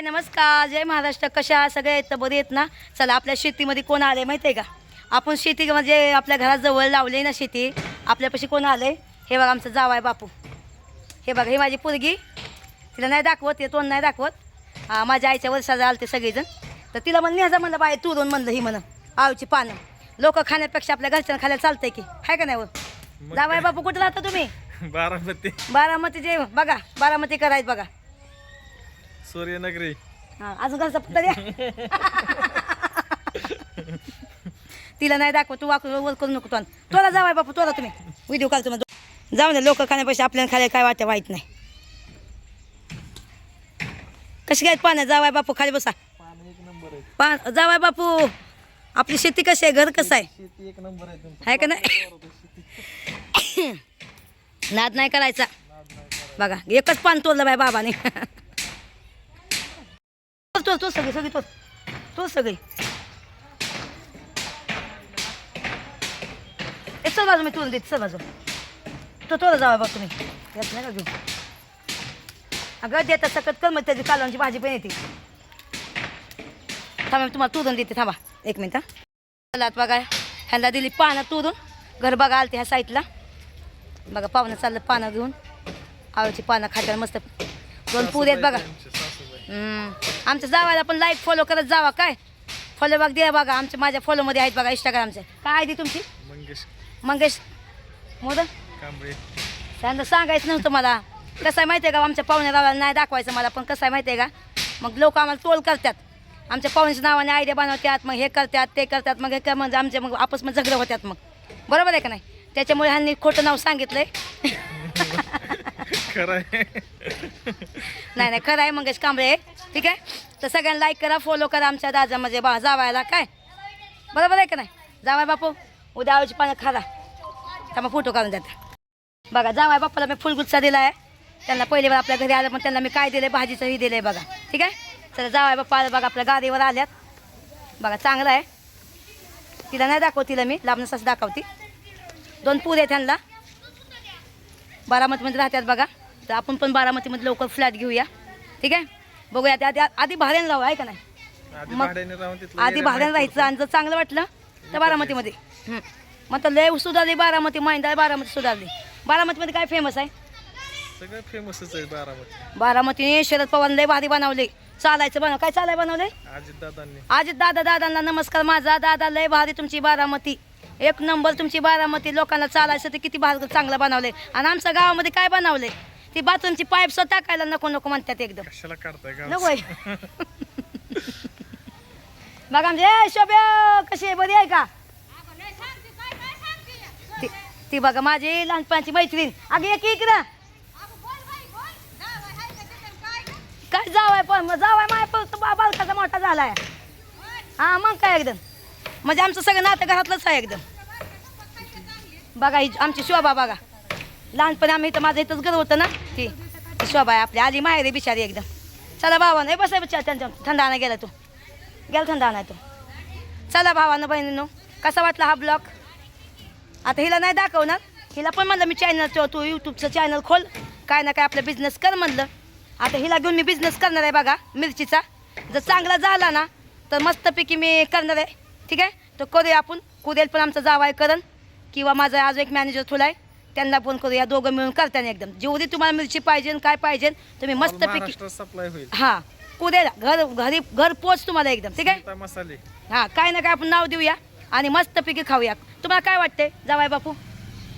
नमस्कार. जय महाराष्ट्र. कशा? सगळे आहेत तर बरे आहेत ना? चला आपल्या शेतीमध्ये कोण आले माहिती आहे का? आपण शेती म्हणजे आपल्या घराजवळ लावली ना शेती. आपल्यापाशी कोण आलंय? हे बघा आमचं जाव आहे बापू. हे बघा ही माझी पोरगी. तिला नाही दाखवत ते तोंड नाही दाखवत. हा, माझ्या आईच्या वर्षाला आलते सगळेजण. तर तिला म्हणून न्यायचं म्हणलं बाय तुरून म्हणलं ही म्हणं. आळूची पानं. लोक खाण्यापेक्षा आपल्या घरच्यांना खायला चालतंय की. हाय का नाही वर जावाय बापू कुठं राहता तुम्ही? बारामती. बारामती जे बघा बारामती करायचं बघा. सूर्यनगरी हा अजून कसं पत्ता द्या. तिला नाही दाखव तू वाकू वर करू नको तुला तोला जावाय बापू तोला तुम्ही. व्हिडिओ काल तुम्हाला जाऊ दे लोक खाण्यापेक्षा आपल्याला खायला काय वाटतं वाईट नाही. कशी काय पाण्या जावाय बापू खाली बसा. पा जावाय बापू. आपली शेती कशी आहे? घर कसं आहे? एक नंबर आहे आहे का नाही? नाद नाही करायचा. बघा एकच पान तोडलं बाय बाबाने. तो तो सगळी सगळी तो तो सगळी. ए चल बाजू मी तोडून देते चल बाजू. तो तोडा जावा बघ तुम्ही. येत नाही का घेऊ अगं देता सकत कर मग त्याची कालवांची भाजी पण येते. थांबा मी तुम्हाला तोडून देते थांबा. एक मिनिट चला बघा ह्यांना दिली पानं तोडून. घर बघा आलते ह्या साईडला बघा पाहुणं चाललं पानं घेऊन. आळूची पानं खात्याला मस्त दोन पुरे आहेत बघा. आमच्या जावायला पण लाईक फॉलो करत जावा काय? फॉलो बघ द्या बघा आमच्या माझ्या फॉलोमध्ये आहेत बघा इंस्टाग्रामचे काय आहे ती तुमची? मंगेश. मंगेश. कांबळे. त्यांना सांगायचं नव्हतं मला. कसं आहे माहिती आहे का आमच्या पाहुण्याला नाही दाखवायचं मला पण कसं आहे माहिती आहे का मग लोक आम्हाला टोल करतात. आमच्या पाहुण्याच्या नावाने आयडिया बनवतात मग हे करतात ते करतात मग हे काय म्हणजे आमचे मग आपस मग झगडं होतात मग. बरोबर आहे का नाही? त्याच्यामुळे ह्यांनी खोटं नाव सांगितलंय. खरं नाही नाही खरं आहे मंगेश कांबळे. ठीक आहे? तर सगळ्यांना लाईक करा फॉलो करा आमच्या दादा म्हणजे बा जावायला काय? बरोबर आहे का नाही? जावाय बापू उद्या आवळीची पानं खाला. तर मग फोटो काढून देता बघा जावाय बापाला मी फुलगुच्चा दिला आहे त्यांना पहिले वेळा आपल्या घरी आलं पण त्यांना मी काय दिलं भाजीचं ही दिलं आहे बघा. ठीक आहे? चला जावाय बाप्पा आलं बघा आपल्या गाडीवर आल्यात. बघा चांगलं आहे. तिला नाही दाखव तिला मी. लांबनच दाखवती दाखवते. दोन पुरे त्यांना बारामतीमध्ये राहतात बघा. तर आपण पण बारामतीमध्ये लवकर फ्लॅट घेऊया. ठीक आहे? बघूया त्या आधी आधी भाड्यानं राहू आहे का नाही? आधी मग- आधी भाड्यानं राहायचं आणि जर चांगलं वाटलं तर बारामतीमध्ये. हं. मग तर लय सुधारली बारामती माहिंदा बारामती सुधारली. बारामतीमध्ये काय फेमस आहे. सगळं फेमसच आहे बारामती. बारामतीने शरद पवार लय भारी बनवले. चालायचं बनव काय चालाय बनवलंय अजित दादांनी. आज दादा दादांना नमस्कार माझा दादा लय भारी तुमची बारामती. एक नंबर तुमची बारामती लोकांना चालायचं ते किती भारी चांगलं बनवलंय आणि आमच्या गावामध्ये काय बनवलंय ती बाथरूमची पाईप स्वतः टाकायला नको नको म्हणतात एकदम. कशाला काढताय का? नको आहे. बघा म्हणजे ए, शोभ्या कशी आहे? बरी आहे का? ती- ती बघा माझी लहानपणाची मैत्रीण. अगे एक इकडं. काय जावाय पण जावाय माय पण तो बा- बालकाचा मोठा झालाय. हा मग काय एकदम? म्हणजे आमचं सगळं नातं घरातलंच आहे एकदम. बघा ही आमची शोभा बघा. लहानपणी आम्ही इथं माझं इथंच घर होतं ना? ती शोभा आहे आपली आली माहेरी बिचारी एकदम. चला भावानं नाही बसाय बच्चा त्यांच्या थंड गेला तू. गेला थंडाना तू. चला भावानं बहिणीनो कसा वाटला हा ब्लॉग? आता हिला नाही दाखवणार. हिला पण म्हणलं मी चॅनल तू यूट्यूबचं चॅनल खोल. काय ना काय आपलं बिझनेस कर म्हणलं. आता हिला घेऊन मी बिझनेस करणार आहे बघा मिरचीचा. जर चांगला झाला ना तर मस्तपैकी मी करणार आहे. ठीक आहे? तर करूया आपण. कुदेल पण आमचा जावाय करण. किंवा माझा आज एक मॅनेजर थोला आहे. त्यांना फोन करूया दोघं मिळून करताना एकदम. जेवढी तुम्हाला मिरची पाहिजे काय पाहिजे तुम्ही मस्तपैकी महाराष्ट्रात सप्लाय होईल. हां. कुदेला घर घरी घर पोच तुम्हाला एकदम. ठीक आहे? मसाले. हां काय ना काय आपण नाव देऊया आणि मस्तपैकी खाऊया. तुम्हाला काय वाटतंय? जावाय बापू.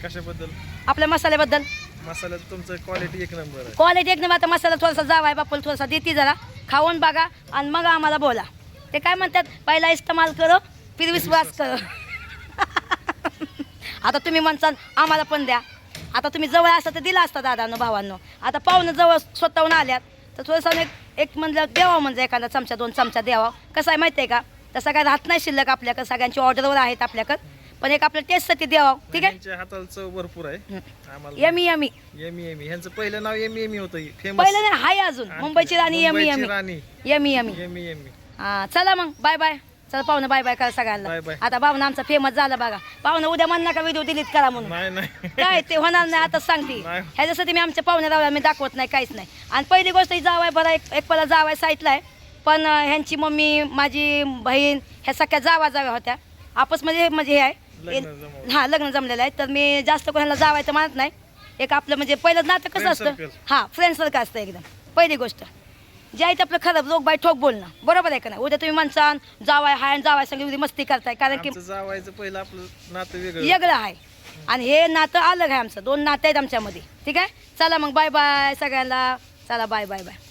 कशाबद्दल? आपल्या मसाल्याबद्दल. मसाल्यात तुमचं क्वालिटी एक नंबर आहे. क्वालिटी एकदम आता मसाला थोडासा जावाय बापूला थोडासा देते जरा. खाऊन बघा आणि मग आम्हाला बोला. ते काय म्हणतात? पहिला इस्तेमाल करो फिर विश्वास करो. आता तुम्ही म्हणसाल आम्हाला पण द्या. आता तुम्ही जवळ असता तर दिला असता दादांनो भावांनो. आता पाहुणं जवळ स्वतःहून आल्यात तर थोडंसं एक एक म्हणलं द्यावा म्हणजे एखादा चमचा दोन चमचा द्यावा. कसं आहे माहिती आहे का? तसं काय राहत नाही शिल्लक आपल्याकडे सगळ्यांची ऑर्डरवर आहेत आपल्याकडे. पण एक आपल्या टेस्टसाठी द्यावा ठीक आहे? हाताला भरपूर आहे. यमी यमी एमी एमी ह्यांचं पहिलं नाव एमी एमी होतं फेमस पहिलं नाही हाय अजून. मुंबईची राणी यमी यमी राणी. यमी यमी एमी हा चला मग. बाय बाय चला पाहुणं बाय बाय करा Bye सगळ्यांना. Bye. आता पाहुणं आमचा फेमस झाला बघा. पाहुणं उद्या म्हण नका व्हिडिओ डिलीट करा म्हणून. नाही नाही. काय ते होणार नाही आता सांगते. नाही. ह्याच्यासाठी मी आमच्या पाहुण्या रावला मी दाखवत नाही काहीच नाही. आणि पहिली गोष्ट ही जावाय बरा एक एक पला जावाय साईटला आहे. पण अं, ह्यांची मम्मी माझी बहीण ह्या सगळ्या जावा जाव्या होत्या. आपसमध्ये म्हणजे हे आहे. लग्न जमवलं. हा लग्न जमलेलं आहे. तर मी जास्त कोणाला जावायचं मानत नाही. एक आपलं म्हणजे पहिलं नातं कसं Friend असतं? circle. हा फ्रेंड सारखं असतं एकदम. पहिली गोष्ट. जे आपलं खरं लोक बाय ठोक बोलणं. बरोबर आहे का नाही? उद्या तुम्ही माणसान जावाय हाय आणि जावाय सगळी मस्ती करताय. कारण की आमचं जावायचं पहिलं आपलं नातं वेगळं. वेगळं आहे. आणि हे नातं अलग आहे आमचं? दोन नातं आहेत आमच्यामध्ये. ठीक आहे? चला मग बाय बाय सगळ्यांना. चला बाय बाय बाय